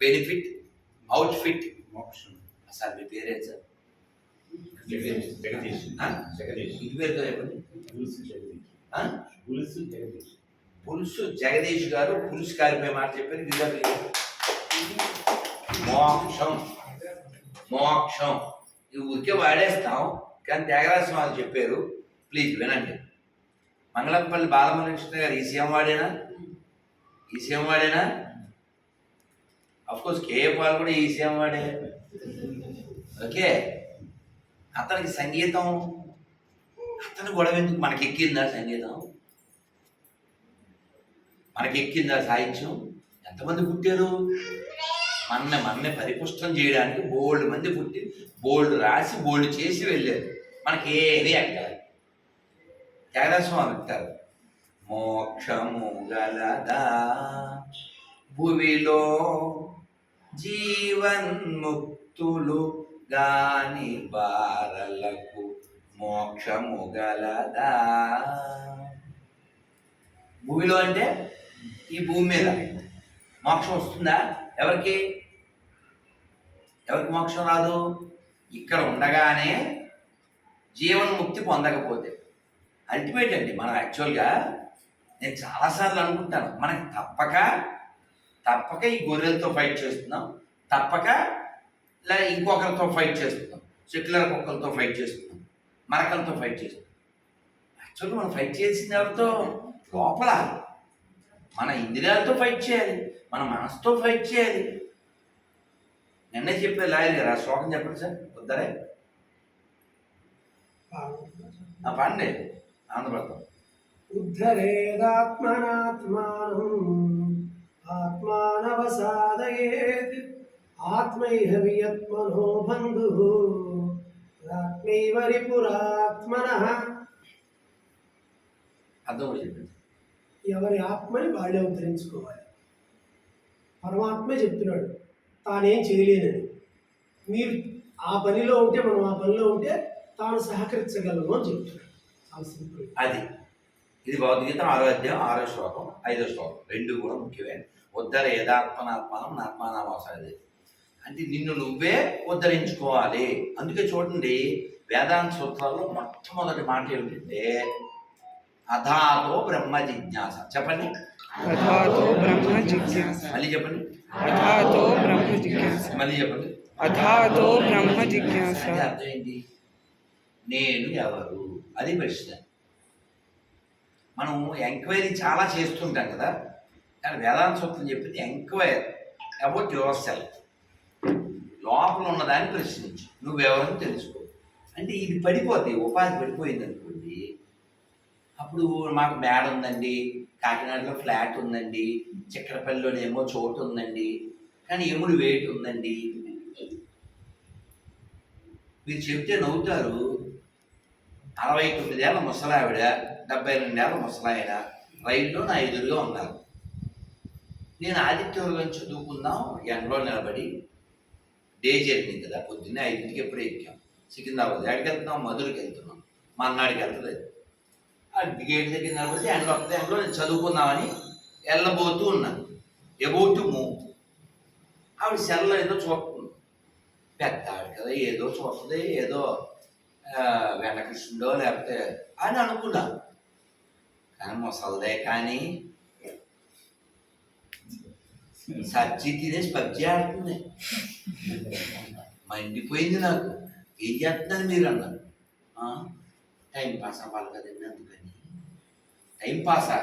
Benefit outfit మోక్షం sir మీ పేరేం సార్? పులుసు జగదీష్. గారు పులుసు కారిపోయే మాట చెప్పారు. మోక్షం. మోక్షం. ఇవి ఊరికే వాడేస్తాం కానీ త్యాగరాజ స్వామి చెప్పారు. ప్లీజ్ వినండి. మంగళంపల్లి బాలమకృష్ణ గారు ఈ సీఎం వాడేనా? ఈ సీఎం వాడేనా? కోర్స్ కేఏ పాల్ కూడా ఈ సీఎం వాడే ఓకే అతనికి సంగీతం అతను గొడవ ఎందుకు? మనకి ఎక్కిందా సంగీతం? మనకి ఎక్కిందా సాహిత్యం? ఎంతమంది పుట్టారు? మన మనని పరిపుష్టం చేయడానికి బోల్డ్ మంది పుట్టి బోల్డ్ రాసి బోల్డ్ చేసి వెళ్ళారు. మనకి ఏది అంటారు త్యాగరాజస్వామి అంటారు మోక్షము గలదా? భూమిలో జీవన్ముక్తులు గాని బారలకు మోక్షము గలదా భూమిలో అంటే ఈ భూమి మీద మోక్షం వస్తుందా? ఎవరికి? ఎవరికి మోక్షం రాదు? ఇక్కడ ఉండగానే జీవన్ముక్తి పొందకపోతే. అల్టిమేట్ అండి మనం యాక్చువల్గా నేను చాలాసార్లు అనుకుంటాను మనకి తప్పక తప్పక ఈ గొర్రెలతో ఫైట్ చేస్తున్నాం. తప్పక లే ఇంకొకరితో ఫైట్ చేస్తున్నాం. సెక్యులర్ కుక్కలతో ఫైట్ చేస్తున్నాం. మరకలతో ఫైట్ చేస్తున్నాం. యాక్చువల్గా మనం ఫైట్ చేసిన ఎవరితో? లోపల. మన ఇంద్రియాలతో ఫైట్ చేయాలి. మన మనసుతో ఫైట్ చేయాలి. నిన్నే చెప్పే లాయర్ గారు ఆ శ్లోకం చెప్పండి సార్ వద్దరే ఆ పండి ఆంధ్రప్రదేశ్ ఉద్ధరేదాత్మనాత్మానం ఆత్మానవసాదయేత్ ఆత్మైహ వియత్మనో బంధు ఆత్మైవ రిపురాత్మన అర్థం కూడా చెప్పండి. ఎవరి ఆత్మని వాళ్ళే ఉద్ధరించుకోవాలి. పరమాత్మే చెప్తున్నాడు తానేం చేయలేనని. మీరు ఆ పనిలో ఉంటే మనం ఆ పనిలో ఉంటే తాను సహకరించగలను అని చెప్తున్నాడు. చాలా సింపుల్. అది. ఇది భగవద్గీత ఆరో అధ్యాయం ఆరో శ్లోకం ఐదో శ్లోకం. రెండు కూడా ముఖ్యమే. ఉద్ధర యథాత్మనాత్మానం నాత్మానామోసాది అంటే నిన్ను నువ్వే ఉద్ధరించుకోవాలి. అందుకే చూడండి వేదాంత సూత్రాల్లో మొట్టమొదటి మాట ఏమిటంటే అధాతో బ్రహ్మ జిజ్ఞాస. చెప్పండి. అథాతో బ్రహ్మ జిజ్ఞాస. మళ్ళీ చెప్పండి. అథాతో బ్రహ్మ జిజ్ఞాస. మళ్ళీ చెప్పండి. అథాతో బ్రహ్మ జిజ్ఞాస. అర్థం ఏంటి? నేను ఎవరు? అది ప్రశ్న. మనం ఎంక్వైరీ చాలా చేస్తుంటాం కదా. కానీ వేదాంత సూత్రం చెప్పింది ఎంక్వైరీ అబౌట్ యువర్ సెల్ఫ్. లోపల ఉన్నదాన్ని ప్రశ్నించు. నువ్వెవరని తెలుసుకో. అంటే ఇది పడిపోతే ఉపాధి పడిపోయింది అనుకోండి. అప్పుడు మాకు మేడ ఉందండి కాకినాడలో ఫ్లాట్ ఉందండి చిక్కడపల్లిలోనేమో చోటు ఉందండి కానీ ఎముడు వెయిట్ ఉందండి. మీరు చెప్తే నవ్వుతారు. అరవై తొమ్మిదేళ్ళ ముసలావిడ డెబ్బై రెండేళ్ళ ముసలాయన రైల్లో నా ఎదురుగా ఉన్నారు. నేను ఆదిత్యవర్గం చదువుకుందాం ఎండలో నిలబడి డే జర్నీ కదా పొద్దున్నే ఐదింటికి ఎప్పుడు ఎక్కాం. సికింద్రాబాద్ ఎక్కడికి వెళ్తున్నాం మధురకి వెళ్తున్నాం మా అన్నాడికి వెళ్తలేదు. ఆ గేట్ దగ్గర నిలబడితే ఎండ వస్తే ఎండలో నేను చదువుకుందామని వెళ్ళబోతూ ఉన్నాను. ఎబోతు మూవ్ ఆవిడ సెల్లో ఏదో చూస్తుంది. పెద్ద ఆవిడ కదా ఏదో చూస్తుంది ఏదో వెంకటకృష్ణుడో లేకపోతే అని అనుకున్నాను కానీ ముసలిదే కానీ సజ్జి తినేసి పబ్జి ఆడుతుంది. మండిపోయింది నాకు. ఏం చేస్తున్నారు మీరు అన్నారు టైం పాస్ అవ్వాలి కదండి అందుకని. టైం పాసా?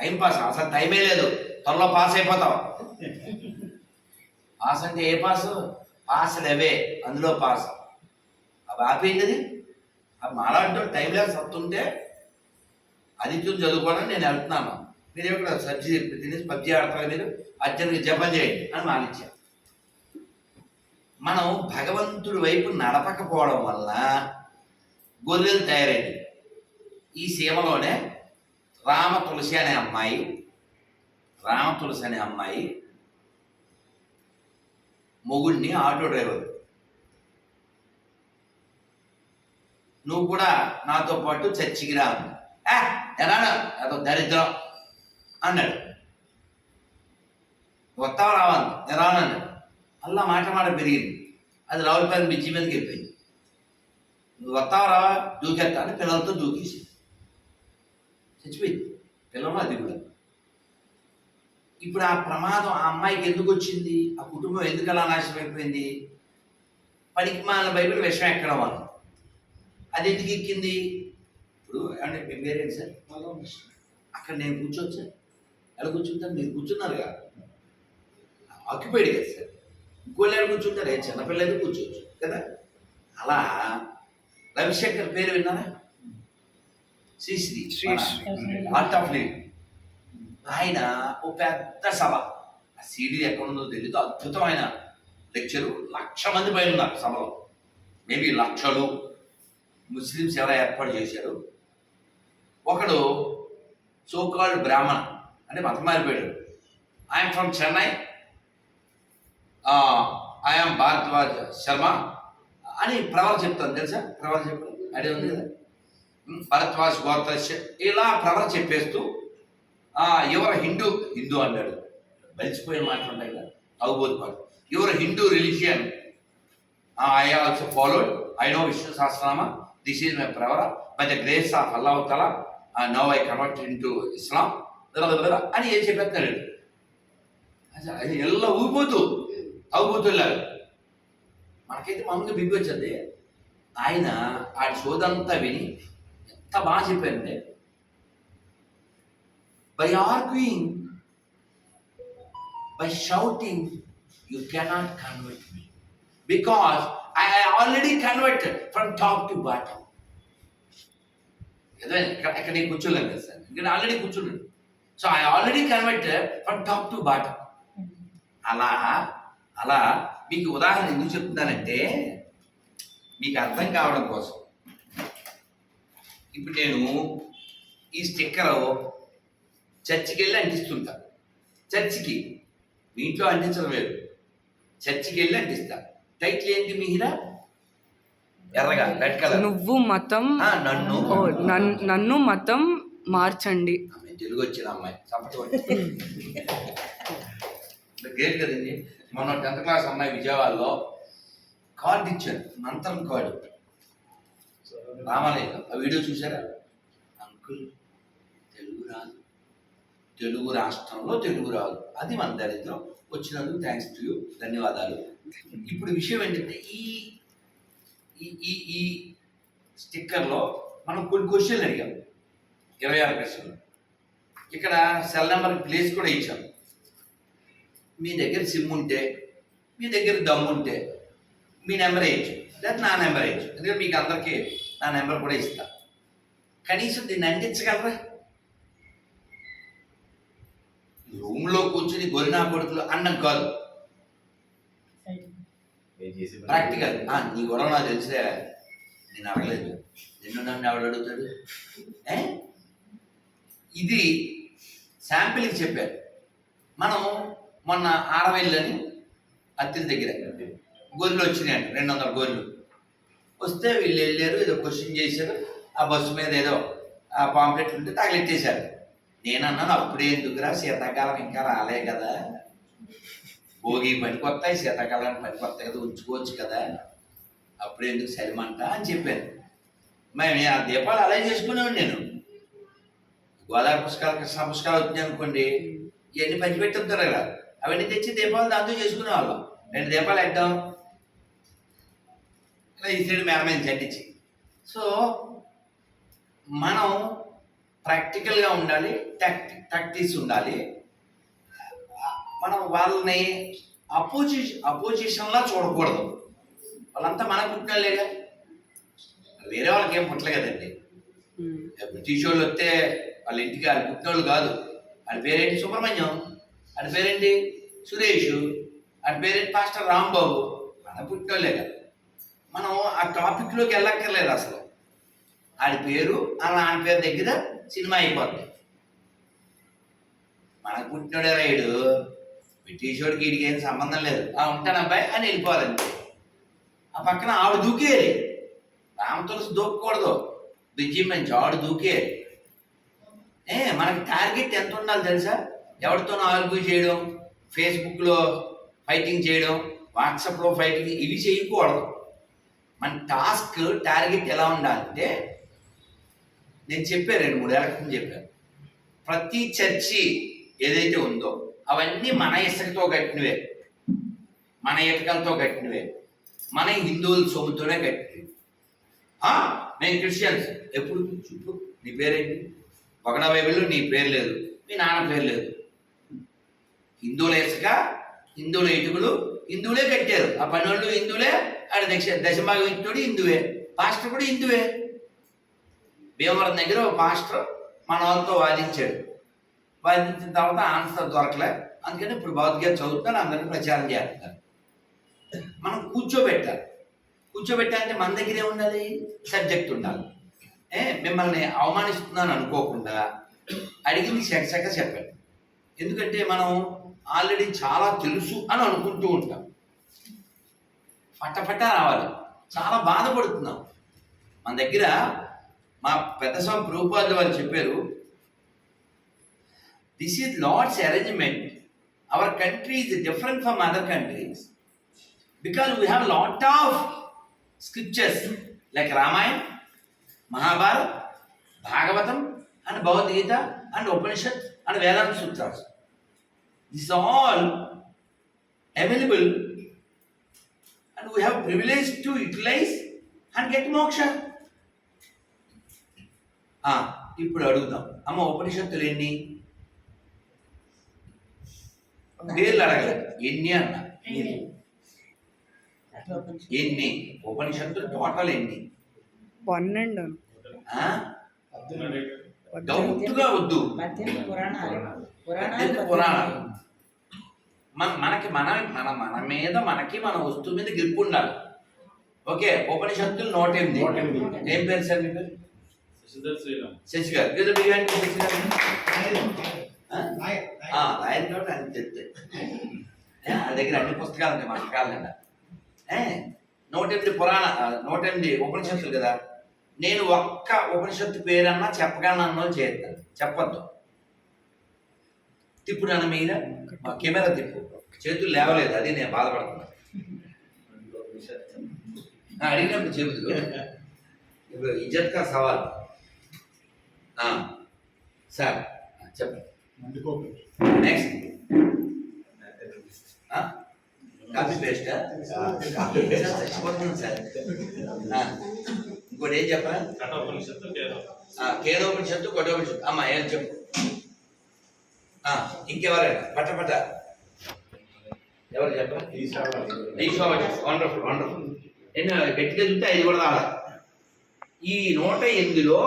Time pass? అసలు టైమే లేదు. త్వరలో పాస్ అయిపోతాం. పాస్ అంటే ఏ పాసు? పాస్ అవే అందులో పాస్. అవి ఆపేయండి అది మాలాంటి టైం లేక సత్తుంటే అది చూసి చదువుకోవడం నేను వెళ్తున్నాను మీరు ఎక్కడ సబ్జీ తినేసి పబ్జీ ఆడతారు మీరు? అర్జునుడికి జపం చేయండి అని మానిచ్చాను మనం భగవంతుడి వైపు నడపకపోవడం వల్ల గొర్రెలు తయారైంది ఈ సీమలోనే రామ తులసి అనే అమ్మాయి రామ తులసి అనే అమ్మాయి మొగుడిని ఆటో డ్రైవర్ నువ్వు కూడా నాతో పాటు చర్చికి రా ఎలా అదో దరిద్రం అన్నాడు. వస్తావు రావాలి ఎలా అన్నాడు. అలా మాట మాట పెరిగింది. అది రావులపల్లి మిర్చి మీదకి వెళ్ళిపోయింది. నువ్వు వస్తావు రావా? దూకెత్తా అని పిల్లలతో దూకేసి చచ్చిపోయింది. పిల్లలు అది కూడా. ఇప్పుడు ఆ ప్రమాదం ఆ అమ్మాయికి ఎందుకు వచ్చింది? ఆ కుటుంబం ఎందుకు అలా నాశనం అయిపోయింది? పనికి మన బైబిల్ విషయం ఎక్కడ వాళ్ళు? అది ఎందుకు ఎక్కింది? ఇప్పుడు అంటే మీ పేరేంటి సార్? అక్కడ నేను కూర్చోవచ్చా ఎలా కూర్చుంటాను మీరు కూర్చున్నారుగా ఆక్యుపైడ్ కదా సార్. ఇంకోళ్ళు ఎలా కూర్చుంటారు? ఏ చిన్నపిల్లలు కూర్చోవచ్చు కదా. అలా రవిశంకర్ పేరు విన్నారా? Sri. Sri. Art of living ఆయన ఓ పెద్ద సభ. ఆ సీడీ ఎక్కడుందో తెలియదు అద్భుతమైన లెక్చరు లక్ష మంది పైన ఉన్నారు సభలో. మేబీ లక్షలు ముస్లిమ్స్ ఎలా ఏర్పాటు చేశారు ఒకడు సోకాల్డ్ బ్రాహ్మణ అంటే మతం మారిపోయాడు. I'm from Chennai I'm Bharadwaj Sharma అని ప్రవర చెప్తాను తెలుసా? ప్రవర చెప్పాను ఐడియా ఉంది కదా? భరద్వాజ్ గోత్రశ్య ఇలా ప్రవర చెప్పేస్తూ ఎవరు హిందూ హిందూ అన్నాడు మలిచిపోయిన మాటలు ఉంటాయి కదా? అవబోధ పాటు your Hindu religion I also followed I know Vishnu Sahasranama this is my pravar by the grace of Allah Tala now I convert into Islam అని ఏం చెప్పేస్తున్నాడు అది ఎల్ల ఊగిపోతూ అవుపోతున్నారు మనకైతే మామూలుగా బిగ్గి వచ్చింది. ఆయన ఆ సోదంతా విని ఎంత బాగా చెప్పారంటే by arguing by shouting you cannot convert me because I already converted from top to bottom ఏదో ఇక్కడ నేను కూర్చోలేను కదా సార్. ఇక్కడ ఆల్రెడీ కూర్చున్నాను so I already converted from top to bottom అలా అలా మీకు ఉదాహరణ ఎందుకు చెప్తున్నానంటే మీకు అర్థం కావడం కోసం. ఇప్పుడు నేను ఈ స్టిక్కర్ చర్చికి వెళ్ళి అంటిస్తుంటా. చర్చికి. మీ ఇంట్లో అంటించడం లేదు. చర్చికి వెళ్ళి అంటిస్తాను టైటిల్ ఏంటి మీరా ఎర్రగా రెడ్ కలర్. నువ్వు మతం నన్ను. నన్ను మతం మార్చండి. తెలుగు వచ్చిన అమ్మాయి. గ్రేట్ కదండి మొన్న టెన్త్ క్లాస్ అమ్మాయి విజయవాడలో కార్డు ఇచ్చారు మంత్రం కార్డు రామాలయం. ఆ వీడియో చూసారా? అంకుల్ తెలుగు రాదు. తెలుగు రాష్ట్రంలో తెలుగు రాదు. అది మన దరిద్రం. వచ్చినందుకు థ్యాంక్స్ టు యూ ధన్యవాదాలు. ఇప్పుడు విషయం ఏంటంటే ఈ ఈ ఈ స్టిక్కర్లో మనం కొన్ని క్వశ్చన్లు అడిగాం. ఇరవై ఆరు ప్రశ్నలు ఇక్కడ సెల్ నెంబర్ ప్లేస్ కూడా ఇచ్చాం. మీ దగ్గర సిమ్ ఉంటే మీ దగ్గర దమ్ము ఉంటే మీ నెంబర్ వేయచ్చు. లేదా నా నెంబర్ వేయచ్చు. ఎందుకంటే మీకు అందరికీ నా నెంబర్ కూడా ఇస్తా. కనీసం దీన్ని అందించగలరా? రూమ్లో కూర్చుని గొరినా కొడుకులు అన్నం కాదు. ప్రాక్టికల్ నీ గొడవ నాకు తెలిసే నేను అడగలేదు. నిన్ను నన్ను ఎవడు అడుగుతాడు? ఇది శాంపిల్కి చెప్పారు మనం మొన్న ఆరవెళ్ళని అత్తిల దగ్గర గొర్రెలు వచ్చినాయంట రెండు వందల గొర్రెలు. వస్తే వీళ్ళు వెళ్ళారు ఏదో క్వశ్చన్ చేశారు. ఆ బస్సు మీద ఏదో ఆ పాంప్లెట్ ఉంటే తగిలెట్టేశారు. నేను అన్నాను అప్పుడే ఎందుకురా? శీతాకాలం ఇంకా రాలే కదా. భోగి పనికొస్తాయి శీతాకాలానికి పనికి కదా ఉంచుకోవచ్చు కదా. అప్పుడు ఎందుకు సరిమంట అని చెప్పాను. మేము ఆ దీపాలు అలా చేసుకునేవాడు నేను. గోదావరి పుష్కాలు కృష్ణ పుష్కాలు వచ్చినాయి అనుకోండి ఇవన్నీ పంచిపెట్టుంటారు కదా అవన్నీ తెచ్చి దీపాలు దాంతో చేసుకునేవాళ్ళం. రెండు దీపాలు పెట్టాం ఇలా ఈ సైడ్ మేడ చట్టించి. సో మనం ప్రాక్టికల్గా ఉండాలి టాక్టి టాక్టిక్స్ ఉండాలి. మనం వాళ్ళని అపోజిషన్ అపోజిషన్లా చూడకూడదు. వాళ్ళంతా మన పుట్టినలేగా వేరే వాళ్ళకి ఏం పుట్టలే కదండి. బ్రిటిష్ వాళ్ళు వస్తే వాళ్ళ ఇంటికి వాళ్ళు పుట్టినోళ్ళు కాదు. వాడి పేరేంటి సుబ్రహ్మణ్యం? వాడి పేరేంటి? సురేష్. వాడి పేరేంటి పాస్టర్ రాంబాబు? మన పుట్టినోళ్ళే కదా మనం ఆ టాపిక్లోకి వెళ్ళక్కర్లేదు అసలు. ఆడి పేరు ఆ నాన్న పేరు దగ్గర సినిమా అయిపోద్ది. మనకు పుట్టినోడే రైడు బ్రిటిషోడికి వీడికి ఏం సంబంధం లేదు. ఆ ఉంటాను అబ్బాయి అని వెళ్ళిపోవాలంతే. ఆ పక్కన ఆవిడ దూకేయాలి. రామ తులసి దూకకూడదు. బిజీ మంచి ఆవిడ దూకేయాలి. ఏ మనకి టార్గెట్ ఎంత ఉండాలి తెలుసా? ఎవరితోనో ఆర్గ్యూ చేయడం ఫేస్బుక్లో ఫైటింగ్ చేయడం వాట్సాప్లో ఫైటింగ్ ఇవి చేయకూడదు. మన టాస్క్ టార్గెట్ ఎలా ఉండాలంటే నేను చెప్పాను రెండు మూడు ఏళ్ళ క్రితం చెప్పాను. ప్రతి చర్చి ఏదైతే ఉందో అవన్నీ మన ఇసుకతో కట్టినవే. మన ఇటుకలతో కట్టినవే. మన హిందువుల సొమ్ముతోనే కట్టినవి. నేను మేము క్రిస్టియన్స్ ఎప్పుడు చూపు నీ పేరేంటి? ఒకటో బైబిల్లో నీ పేరు లేదు మీ నాన్న పేరు లేదు. హిందువుల ఇసుక హిందువుల ఇటుకలు హిందువులే కట్టారు. ఆ పనులు హిందువులే ఆడ దశ దశభాగం హిందువే. పాస్టర్ కూడా హిందువే. భీమవరం దగ్గర ఒక పాస్టర్ మన వాళ్ళతో వాదించాడు. వాదించిన తర్వాత ఆన్సర్ దొరకలే. అందుకని ఇప్పుడు భగవద్గీత చదువుతాను అందరికీ ప్రచారం చేస్తారు మనం కూర్చోబెట్టాలి. కూర్చోబెట్టాలంటే మన దగ్గరే ఉండాలి సబ్జెక్ట్ ఉండాలి. ఏ మిమ్మల్ని అవమానిస్తున్నాను అనుకోకుండా అడిగింది చకచక చెప్పండి. ఎందుకంటే మనం ఆల్రెడీ చాలా తెలుసు అని అనుకుంటూ ఉంటాం. పట్టపట్ట రావాలి. చాలా బాధపడుతున్నాం. మన దగ్గర మా పెద్ద స్వామి ప్రభుపాదులు వాళ్ళు చెప్పారు this is lord's arrangement our country is different from other countries because we have lot of scriptures like Ramayan Mahabharat Bhagavatam and Bhagavad Gita and Upanishad and Vedanta sutras this all available and we have privilege to utilize and get moksha ఇప్పుడు అడుగుదాం. అమ్మ ఉపనిషత్తులు ఏంటి పేర్లు అడగలేదు ఎన్ని అన్న. ఎన్ని? ఉపనిషత్తులు టోటల్ ఎన్ని? పన్నెండు. డౌట్గా వద్దు. పురాణాలు. మన మనకి మన మన మన మీద మనకి మన వస్తువు మీద గ్రిప్ ఉండాలి. ఓకే ఉపనిషత్తులు నూట ఎనిమిది. ఏం పేరు సార్ మీ పేరు? శశిధర్ శ్రీరామ్. శశి గారు. ఏదో బిర్యానీ కాబట్టి అని చెప్తే. ఆ దగ్గర అన్ని పుస్తకాలు ఉంటాయి పుస్తకాలు నిండా. ఏ, నూట ఎనిమిది పురాణ నూట ఎనిమిది ఉపనిషత్తులు కదా. నేను ఒక్క ఉపనిషత్తు పేరన్నా చెప్పగలను చేస్తాను చెప్పద్దు. తిప్పు నన్ను మీద మా కెమెరా తిప్పు. చేతులు లేవలేదు అది నేను బాధపడుతున్నా. అడిగినప్పుడు చెబుతు ఇప్పుడు ఇజ్జత్ కా సవాల్? సార్ చెప్పండి. నెక్స్ట్ కాపీ పేస్ట్ చచ్చిపోతుంది సార్. ఇంకోటి ఏం చెప్పా కఠోపనిషత్తు కేరళ కేదోపనిషత్తు కొట్టోపనిషత్తు అమ్మా ఏం చెప్పు? ఇంకెవరైనా? పట్ట పట్ట. ఎవరు చెప్పరా? వండర్ఫుల్ వండర్ఫుల్ నేను గట్టిగా చూస్తే ఐదు కూడా రాలా. ఈ నూట ఎనిమిదిలో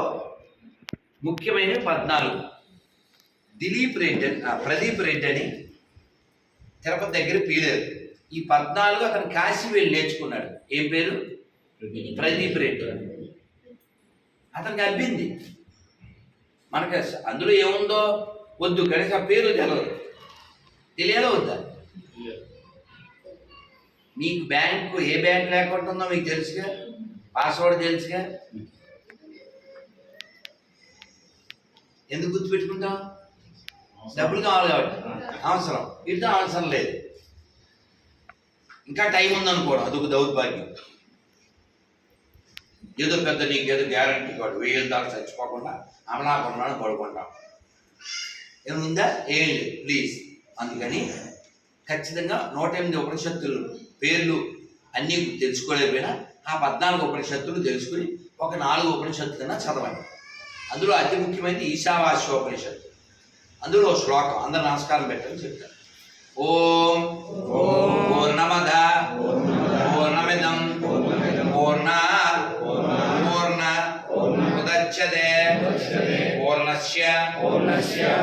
ముఖ్యమైన పద్నాలుగు. దిలీప్ రెడ్డి అని ప్రదీప్ రెడ్డి అని తిరుపతి దగ్గర పీలేరు ఈ పద్నాలుగు అతను కాశీ వెళ్ళి నేర్చుకున్నాడు. ఏం పేరు? ప్రదీప్ రెడ్డి. అతనికి అబ్బింది. మనకి అందులో ఏముందో వద్దు కనుక ఆ పేరు తెలియదు తెలియాలో వద్దా? మీకు బ్యాంకు ఏ బ్యాంక్ లేకుండా ఉందో మీకు తెలుసుగా? పాస్వర్డ్ తెలుసుగా? ఎందుకు గుర్తుపెట్టుకుంటాం డబ్బులు కావాలి కాబట్టి. అవసరం. ఇద్దరు అవసరం లేదు. ఇంకా టైం ఉందనుకోవడం అదొక దౌర్భాగ్యం. ఏదో పెద్ద నీకు ఏదో గ్యారంటీ కాదు. వెయ్యి దాకా చచ్చిపోకుండా అమలాకుండా పడుకుంటాం. ఏముందా? ఏం లేదు. ప్లీజ్ అందుకని ఖచ్చితంగా నూట ఎనిమిది ఉపనిషత్తులు పేర్లు అన్నీ తెలుసుకోలేకపోయినా ఆ పద్నాలుగు ఉపనిషత్తులు తెలుసుకుని ఒక నాలుగు ఉపనిషత్తులైనా చదవండి. అందులో అతి ముఖ్యమైనది ఈశావాస్యోపనిషత్తు. అందులో శ్లోకం అందరు నమస్కారం పెట్టని చెప్తారు ఓం ఓం పూర్ణమద పూర్ణమిదం పూర్ణ పూర్ణ ఉదచ్చతే పూర్ణస్య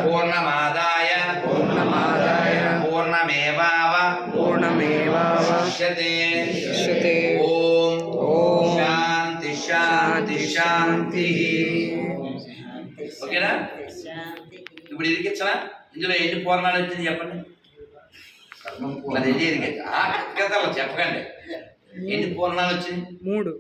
పూర్ణమాదాయ పూర్ణమాదాయ పూర్ణమేవావ పూర్ణమేవావశిష్యతే శిష్యతే. ఓం ఓం శాంతి శాంతి. శాంతి. ఇప్పుడు ఇరికించనా ఇందులో ఎన్ని పూర్ణాలు వచ్చింది చెప్పండి. మరి ఇది ఇరికించ కథలు చెప్పకండి. ఎన్ని పూర్ణాలు వచ్చింది? మూడు.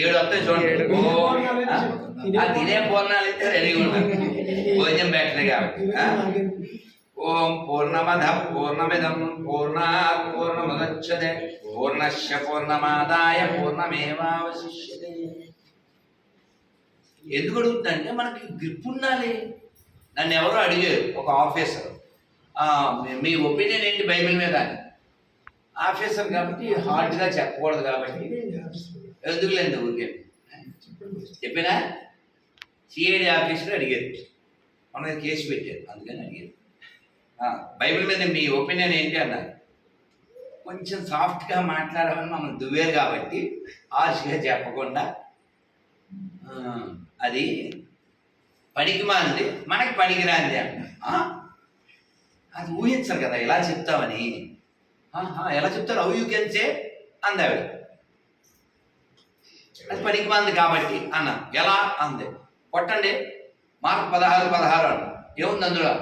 ఏడు వస్తాయి చూడండి. ఏడు. ఓ, పూర్ణాలు అయితే రెడీగా భోజనం కాబట్టి పూర్ణమద పూర్ణమిదం పూర్ణ పూర్ణముదచ్చతే. పూర్ణశ పూర్ణమాదాయ పూర్ణమేవాశిష్యతే ఎందుకు అడుగుతుందంటే మనకి గ్రిప్ ఉండాలి నన్ను ఎవరో అడిగారు ఒక ఆఫీసర్. మీ- ఒపీనియన్ ఏంటి బైబిల్ మీద అని. ఆఫీసర్ కాబట్టి హార్డ్గా చెప్పకూడదు కాబట్టి ఎందుకులేండి ఊరికే? చెప్పినా? సిఐడి ఆఫీసర్ అడిగారు. మన కేసు పెట్టారు అందుకని అడిగారు. బైబిల్ మీద మీ ఒపీనియన్ ఏంటి అన్నారు. కొంచెం సాఫ్ట్గా మాట్లాడమని మనం దువ్వేరు కాబట్టి హార్ష్గా చెప్పకుండా అది పనికి మాంది మనకి పనికిరాంది అంట. అది ఊహించరు కదా ఎలా చెప్తామని. ఎలా చెప్తారు? హౌ యూ కెన్ సే అందావిడ. అది పనికి మాంది కాబట్టి అన్న. ఎలా? అంది. కొట్టండి. మార్క్ పదహారు పదహారు అన్న. ఏముంది అందులో?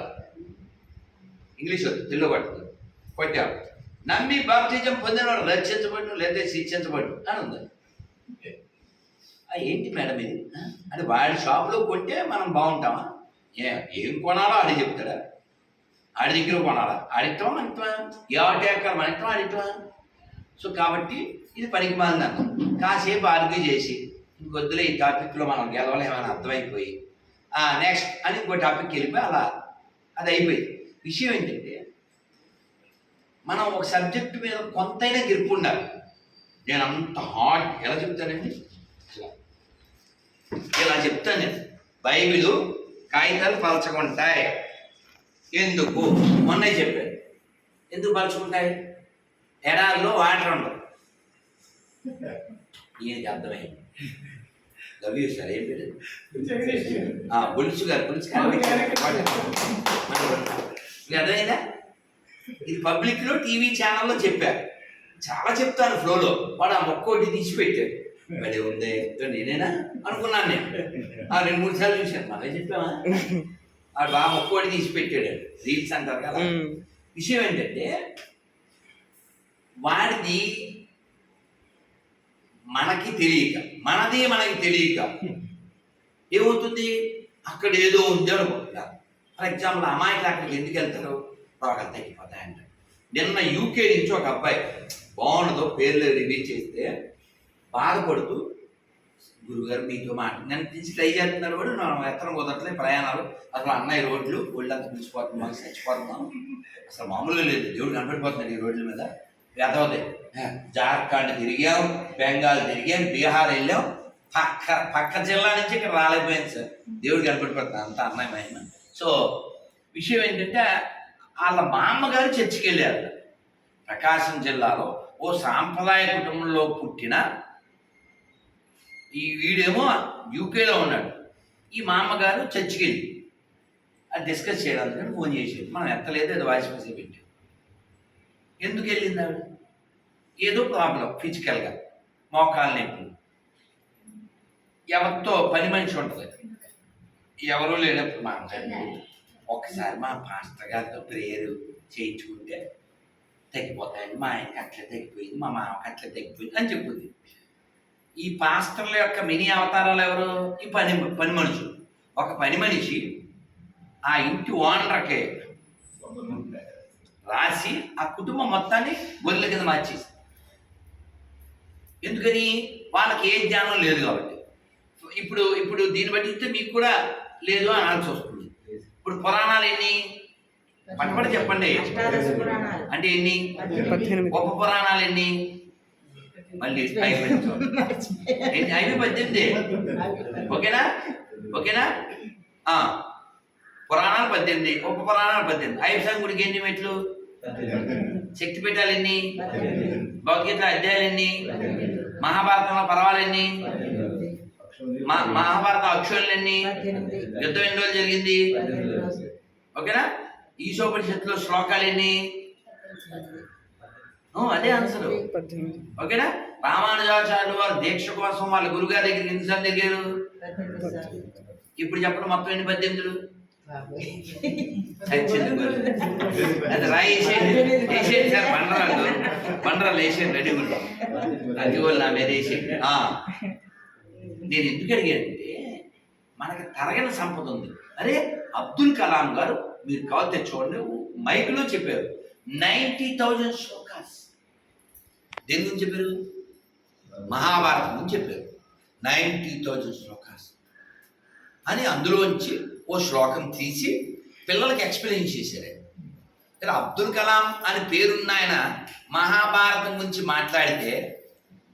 ఇంగ్లీష్ వద్దు తెలుగు కొట్టదు కొట్టాడు నమ్మి బాప్తిజం పొందినవాడు రక్షించబడు లేదా శిక్షించబడు అని ఉంది. ఏంటి మేడం ఇది? అంటే వాడి షాప్లో కొంటే మనం బాగుంటామా? ఏ ఏం కొనాలో ఆడి చెప్తాడా? ఆడి దగ్గర కొనాలా? ఆడిస్తావా మనతో ఏ ఆటో ఎక్కాలి మనతో సో కాబట్టి ఇది పనికి మాలిందన్న కాసేపు ఆర్గ్యూ చేసి ఇంకొద్దులే ఈ టాపిక్లో మనం గెలవలేమని అర్థమైపోయి నెక్స్ట్ అని ఇంకో టాపిక్ వెళ్ళిపోయి అలా అది అయిపోయింది. విషయం ఏంటంటే మనం ఒక సబ్జెక్ట్ మీద కొంతైనా గ్రిప్ ఉండాలి. నేను అంత హార్డ్ ఎలా చెప్తానండి? ఇలా. చెప్తాను. నేను బైబిలు కాగితాలు పలచకుంటాయి. ఎందుకు? మొన్నే చెప్పాను. ఎందుకు పలుచుకుంటాయి? ఎడారిలో వాటర్ ఉండవు ఈయనకి అర్థమైంది. లవ్ యూ సార్ ఏం పేరు? ఆ, బొలుసు గారు బొలుసు గారు. అర్థమైందా? ఇది పబ్లిక్లో టీవీ ఛానల్లో చెప్పారు. చాలా చెప్తాను ఫ్లోలో. వాడు ఆ మొక్క ఒకటి తీసి పెట్టాడు భలే ఉంది నేనేనా? అనుకున్నాను నేను. ఆ రెండు మూడు సార్లు చూశాను. మళ్ళీ చెప్పామా వాడు బాగా మొక్క ఒకటి తీసి పెట్టాడు రీల్స్ అంటారు కదా. విషయం ఏంటంటే వాడిది మనకి తెలియక మనది మనకి తెలియక ఏమవుతుంది? అక్కడ ఏదో ఉంది అనుకుంటున్నారు ఫర్ ఎగ్జాంపుల్ అమ్మాయిలు అక్కడికి ఎందుకు వెళ్తారు? రోగాలు తగ్గిపోతాయంట నిన్న యూకే నుంచి ఒక అబ్బాయి బాగుండదు పేర్లు రివీల్ చేస్తే బాధపడుతూ గురుగారు మీతో మాట నన్ను పిలిచి ట్రై చేస్తున్నారు కూడా మనం ఎత్తనం కుదరట్లేదు ప్రయాణాలు. అసలు అన్నయ్య రోడ్లు ఒళ్ళంతా పిలిచిపోతుంది మాకు చచ్చిపోతున్నాం. అసలు మామూలుగా లేదు దేవుడు కనపడిపోతున్నాడు ఈ రోడ్ల మీద. వెదవది జార్ఖండ్ తిరిగాం బెంగాల్ తిరిగాం బీహార్ వెళ్ళాం పక్క పక్క జిల్లా నుంచి ఇక్కడ రాలేకపోయింది సార్. దేవుడు కనబడిపోతున్నాడు అంత అన్నయ్య మహిమ. సో విషయం ఏంటంటే వాళ్ళ మా అమ్మగారు చర్చికి వెళ్ళారు ప్రకాశం జిల్లాలో ఓ సాంప్రదాయ కుటుంబంలో పుట్టిన ఈ వీడేమో యూకేలో ఉన్నాడు. ఈ మా అమ్మగారు చర్చికి వెళ్ళి అది డిస్కస్ చేయడానికి ఫోన్ చేసేది. మనం ఎత్తలేదు అది వాయిస్ మెసేజ్ పెట్టాం. ఎందుకు వెళ్ళింది ఆవిడ? ఏదో ప్రాబ్లం ఫిజికల్గా మోకాలు నొప్పులు. ఎవరితో పని మనిషి ఉంటుంది. ఎవరూ లేనప్పుడు మా ఒకసారి మా పాస్టర్ గారితో ప్రేయర్ చేయించుకుంటే తగ్గిపోతాయండి. మా ఆయనకి అట్లా తగ్గిపోయింది మా మామకి అట్లా తగ్గిపోయింది అని చెప్పింది. ఈ పాస్టర్ల యొక్క మినీ అవతారాలు ఎవరు? ఈ పని పని మనుషులు. ఒక పని మనిషి ఆ ఇంటి ఓనర్కే రాసి ఆ కుటుంబం మొత్తాన్ని గొర్రెల కింద మార్చేసి. ఎందుకని? వాళ్ళకి ఏ జ్ఞానం లేదు కాబట్టి. ఇప్పుడు ఇప్పుడు దీన్ని బట్టి ఇస్తే మీకు కూడా లేదు అని అనాల్సి ఇప్పుడు పురాణాలు ఎన్ని? పట్టుబడి చెప్పండి. అష్టాదశ పురాణాలు. అంటే ఎన్ని? గొప్ప పురాణాలు ఎన్ని? మళ్ళీ? అయిపోయి పద్దెనిమిది. ఓకేనా? ఓకేనా? ఆ, పురాణాలు పద్దెనిమిది. ఉప పురాణాలు పద్దెనిమిది. ఐదు గుడికి ఎన్ని మెట్లు? శక్తి పీఠాలు ఎన్ని? భగవద్గీత అధ్యాయాలు ఎన్ని? మహాభారతంలో పర్వాలు ఎన్ని? మా- మహాభారత అక్షులు ఎన్ని? పద్దెనిమిది. యుద్ధం ఎన్ని రోజులు జరిగింది? ఓకేనా? ఈశోపనిషత్తులో శ్లోకాలు ఎన్ని? అదే ఆన్సర్. ఓకేనా? రామానుజాచార్యులు వారు దీక్ష కోసం వాళ్ళ గురుగారి దగ్గరికి ఎన్నిసార్లు తిరిగారు? ఇప్పుడు చెప్పండి మొత్తం ఎన్ని పద్దెనిమిదిలు? అది రాయి సార్ బండరాలు వేసేయండి రెడీ ఉంటాం అది వాళ్ళు నా మీద. నేను ఎందుకు అడిగానంటే మనకి తరగని సంపద ఉంది. అరే అబ్దుల్ కలాం గారు మీరు కావాలి తెచ్చుకోండి. మైక్లో చెప్పారు. నైంటీ థౌజండ్ శ్లోకాస్ దేని గురించి చెప్పారు? మహాభారతం గురించి చెప్పారు. నైంటీ థౌజండ్ శ్లోకాస్ అని అందులోంచి ఓ శ్లోకం తీసి పిల్లలకి ఎక్స్ప్లెయిన్ చేశారు. ఇక్కడ అబ్దుల్ కలాం అని పేరున్న ఆయన మహాభారతం గురించి మాట్లాడితే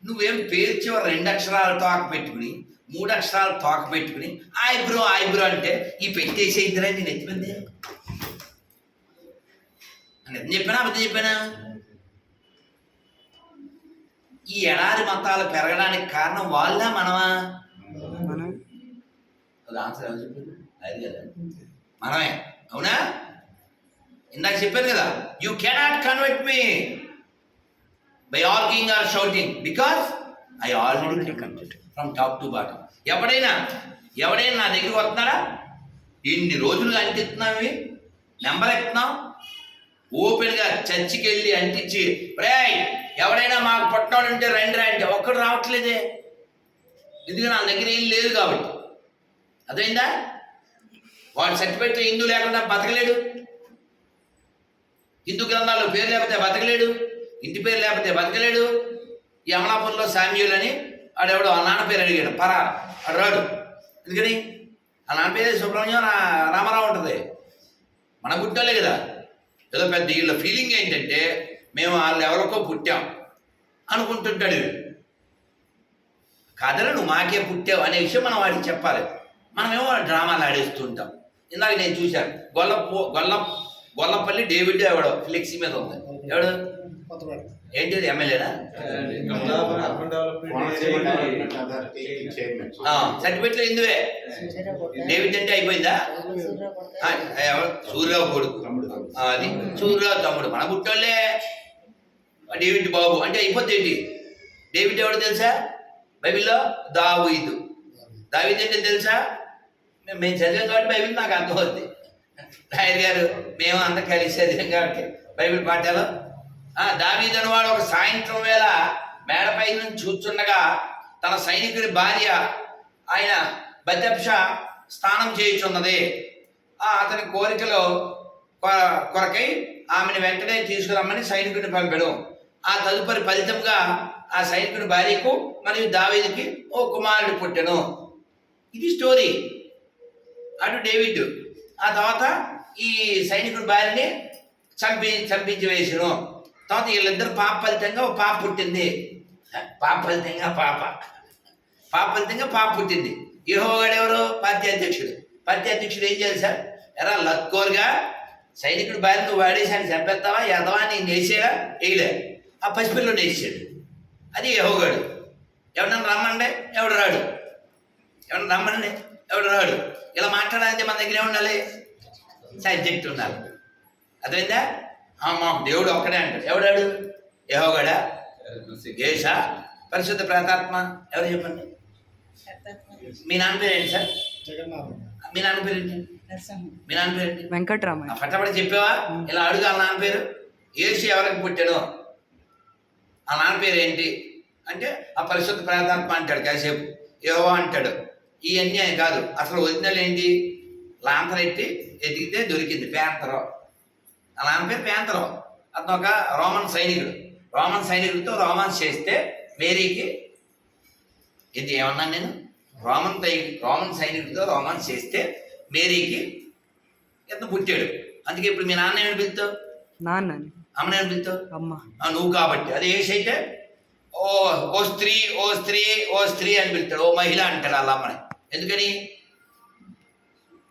నువ్వేం పేర్చి రెండు అక్షరాలు తోక పెట్టుకుని మూడు అక్షరాలు తోక పెట్టుకుని ఐబ్రో ఐబ్రో అంటే ఈ పెట్టేసే ఇద్దరే నేను ఎత్తిపోయింది ఎత్తి చెప్పానా? అబద్ధం చెప్పానా? ఈ ఎడారి మతాలు పెరగడానికి కారణం వాళ్ళ మనమా? ఆన్సర్ ఎవరు చెప్పారు? అది కదా. మనమే. అవునా? ఇందాక చెప్పాను కదా you cannot convert me by arguing or shouting because I already convert from top to bottom ఎవడైనా ఎవడైనా నా దగ్గరికి వస్తున్నారా ఇన్ని రోజులుగా అంటిస్తున్నావు నెంబర్ ఎత్తున్నాం ఓపెన్గా చర్చికి వెళ్ళి అంటించి రే ఎవడైనా మాకు పుట్టినోడు ఉంటే రండి రా అంటే ఒక్కడు రావట్లేదే. ఎందుకంటే నా దగ్గర ఏం లేదు కాబట్టి. అదైందా వాడు సర్టిఫికెట్ హిందూ లేకుండా బతకలేడు. హిందూ గ్రంథాల్లో పేరు లేకపోతే బతకలేడు. ఇంటి పేరు లేకపోతే బతకలేడు. ఈ అమలాపురంలో శామ్యుల్ అని ఆడెవడో? ఆ నాన్న పేరు అడిగాడు. పరా ఆడు రాడు. ఎందుకని? ఆ నాన్న పేరు సుబ్రహ్మణ్యం రా- రామారావు ఉంటుంది. మన పుట్టాలే కదా. ఏదో పెద్ద వీళ్ళ ఫీలింగ్ ఏంటంటే మేము వాళ్ళు ఎవరికో పుట్టాం అనుకుంటుంటాడు. వీడు. కాదరా నువ్వు మాకే పుట్టావు అనే విషయం మనం వాడికి చెప్పాలి. మనమేమో డ్రామాలు ఆడేస్తుంటాం. ఇందాక నేను చూశాను. గొల్ల గొల్ల గొల్లపల్లి డేవిడ్ ఎవడో? ఫ్లెక్సీ మీద ఉంది. ఎవడు? ఏంటిది ఎమ్మెల్యేనా సర్టిఫికెట్లు ఎందువే డేవిడ్ అంటే అయిపోయిందా? సూర్యరావు కొడుకు. అది. సూర్యరావు తమ్ముడు. మన పుట్టోళ్ళే డేవిడ్ బాబు. అంటే అయిపోద్ది ఏంటి? డేవిడ్ ఎవడు తెలుసా? బైబిల్లో దావీదు. దావీదు అంటే తెలుసా? మేము చదివాం కాబట్టి బైబిల్ నాకు అర్థమవుద్ది రాయర్ గారు మేము అంతా కలిసి చదివాం కాబట్టి బైబిల్ పాఠాలు ఆ, ఒక సాయంత్రం వేళ మేడపై నుంచి చూస్తుండగా తన సైనికుడి భార్య ఆయన బద్దెప్ష స్నానం చేయుచున్నది. ఆ అతని కోరికలో కొరకై ఆమెను వెంటనే తీసుకురమ్మని సైనికుడిని పంపడం. ఆ తదుపరి ఫలితంగా ఆ సైనికుడి భార్యకు మరియు దావీదుకి ఓ కుమారుడు పుట్టెను. ఇది స్టోరీ. అటు డేవిడ్ ఆ తర్వాత ఈ సైనికుడి భార్యని చంపి చంపించి వేసాను. తర్వాత వీళ్ళిద్దరు పాప ఫలితంగా ఒక పాప పుట్టింది. పాప ఫలితంగా పాప. పాప ఫలితంగా పాప పుట్టింది. యహోగాడు ఎవరు? పార్టీ అధ్యక్షుడు పార్టీ అధ్యక్షుడు ఏం చేయాలి సార్? ఎరా లక్కోరుగా సైనికుడు బయలు నువ్వు వాడేసాను చంపేస్తావా? ఎదవా? నేను వేసేలా వేయలే ఆ పసిపిల్లని నేసాడు అది యహోగాడు ఎవడన్నా రమ్మండి ఎవడు రాడు? ఎవడన్నా రమ్మండి ఎవడు రాడు? ఇలా మాట్లాడాలంటే మన దగ్గర ఉండాలి సబ్జెక్ట్ ఉండాలి. అర్థమైందా? మాకు దేవుడు ఒక్కడే అంటాడు. ఎవడాడు? యహోగాడా ఏషా పరిశుద్ధ ప్రేతాత్మ ఎవరు చెప్పండి? మీ నాన్న పేరు ఏంటి సార్ మీ నాన్న పేరు ఏంటి మీ నాన్న పేరు ఏంటి వెంకట్రామయ్య ఆ పట్టబడి చెప్పావా? ఇలా అడుగు ఆ నాన్న పేరు? ఏసు ఎవరికి పుట్టాడు? ఆ నాన్న పేరు ఏంటి అంటే ఆ పరిశుద్ధ ప్రేతాత్మ అంటాడు కాసేపు. ఏవో అంటాడు. ఇవన్నీ అని కాదు. అసలు ఒరిజినల్ ఏంటి? లాంతర్ ఎట్టి ఎదిగితే దొరికింది పేంతరం. ఆ నాన్న పేరు పేంతరం. అతను ఒక రోమన్ సైనికుడు. రోమన్ సైనికుడితో రోమాన్స్ చేస్తే మేరీకి ఇది ఏమన్నాను నేను? రోమన్ తై రోమన్ సైనికుడితో రోమాన్స్ చేస్తే మేరీకి ఇతను పుట్టాడు. అందుకే ఇప్పుడు మీ నాన్న ఏమని పిలుతావు నాన్నని అమ్మని ఏమని పిలుతావు అమ్మ. ఆ, నువ్వు కాబట్టి. అది ఏసి అయితే ఓ ఓ స్త్రీ ఓ స్త్రీ ఓ స్త్రీ అని పిలుతాడు ఓ మహిళ అంటాడు వాళ్ళ అమ్మని. ఎందుకని?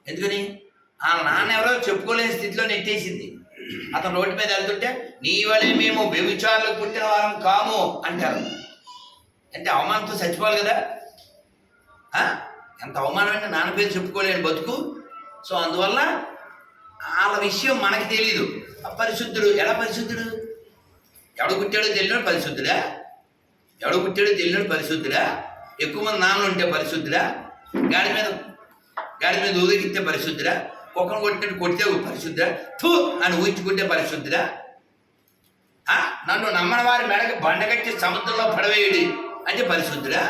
ఎందుకని? ఆ నాన్న ఎవరో చెప్పుకోలేని స్థితిలో నెట్టేసింది. అతను రోడ్డు మీద వెళ్తుంటే నీ వలే మేము వ్యభిచారులకు పుట్టిన వారం కాము అంటారు. అంటే అవమానంతో చచ్చిపోవాలి కదా? ఎంత అవమానం అంటే నాన్న పేరు చెప్పుకోలేని బతుకు. సో అందువల్ల వాళ్ళ విషయం మనకి తెలీదు. పరిశుద్ధుడు ఎలా పరిశుద్ధుడు? ఎవడు పుట్టాడో తెలియని పరిశుద్ధుడా? ఎవడు పుట్టాడో తెలియని పరిశుద్ధుడా? ఎక్కువ మంది నాన్నలు ఉంటే పరిశుద్ధుడా? గాడి మీద గాడి మీద ఊదగిస్తే పరిశుద్ధుడా? కుక్కను కొట్టినట్టు కొడితే పరిశుద్ధ థూ అని ఊహించుకుంటే పరిశుద్ధుడా? నన్ను నమ్మని వారి మెడకి బండగట్టి సముద్రంలో పడవేయుడి అంటే పరిశుద్ధుడా?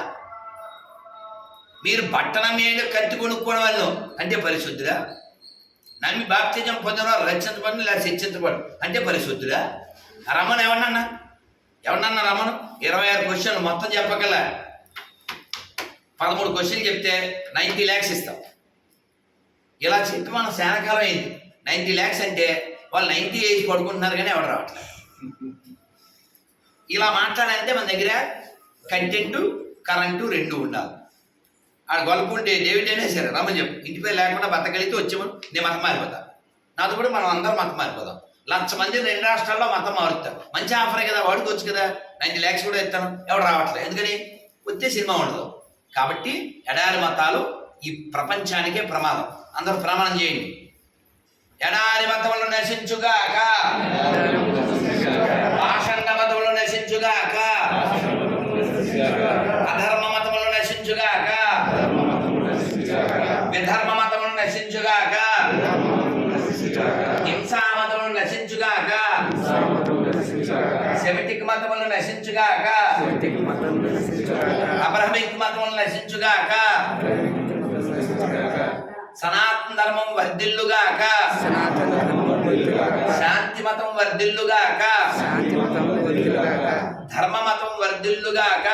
మీరు బట్టల మీద కత్తి కొనుక్కోవడం వల్ల అంటే పరిశుద్ధుడా? నమ్మి బాప్తిజం పొందిన రక్షించబడి లేదా శిక్షించబడు అంటే పరిశుద్ధుడా? రమణ ఎవరన్నా ఎవరన్నా రమణ? ఇరవై ఆరు క్వశ్చన్లు మొత్తం చెప్పగల? పదమూడు క్వశ్చన్లు చెప్తే నైంటీ ల్యాక్స్ ఇస్తాం. ఇలా చెప్పి మనం శానకాలం అయింది. నైంటీ ల్యాక్స్ అంటే వాళ్ళు నైంటీ ఏజ్ పడుకుంటున్నారు కానీ ఎవరు రావట్లేదు. ఇలా మాట్లాడాలంటే మన దగ్గర కంటెంట్ కరెంటు రెండు ఉండాలి. ఆడ గొలుపుంటే డేవిడ్ అయినా సరే రమ్మని చెప్పు. ఇంటి పేరు లేకుండా బతకలిగితే వచ్చాము నేను మతం మారిపోతా. నాతో కూడా మనం అందరం మతం మారిపోదాం. లక్ష మంది రెండు రాష్ట్రాల్లో మతం మారుతారు. మంచి ఆఫరే కదా వాడుకోవచ్చు కదా. నైన్టీ ల్యాక్స్ కూడా ఇస్తాను. ఎవడు రావట్లేదు. ఎందుకని? వచ్చే సినిమా ఉండదు. కాబట్టి ఎడారి మతాలు ఈ ప్రపంచానికే ప్రమాదం. అందరూ ప్రమాణం చేయండి. ఎడారి మతములు నశించుగాక. భాషండ మతములు నశించుగాక. అధర్మ మతములు నశించుగాక. విధర్మ మతములు నశించుగాక. హింసా మతములు నశించుగాక. సెమిటిక్ మతములు నశించుగాక. అబ్రహమిక్ మతములు సనాతన ధర్మం వర్ధిల్లుగాక సనాతన ధర్మం వర్ధిల్లుగాక. శాంతి మతం వర్ధిల్లుగాక శాంతి మతం వర్ధిల్లుగాక. ధర్మ మతం వర్ధిల్లుగాక.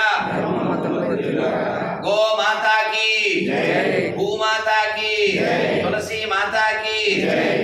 గో మాతాకి జై. భూమాతాకి తులసి మాతాకి జై.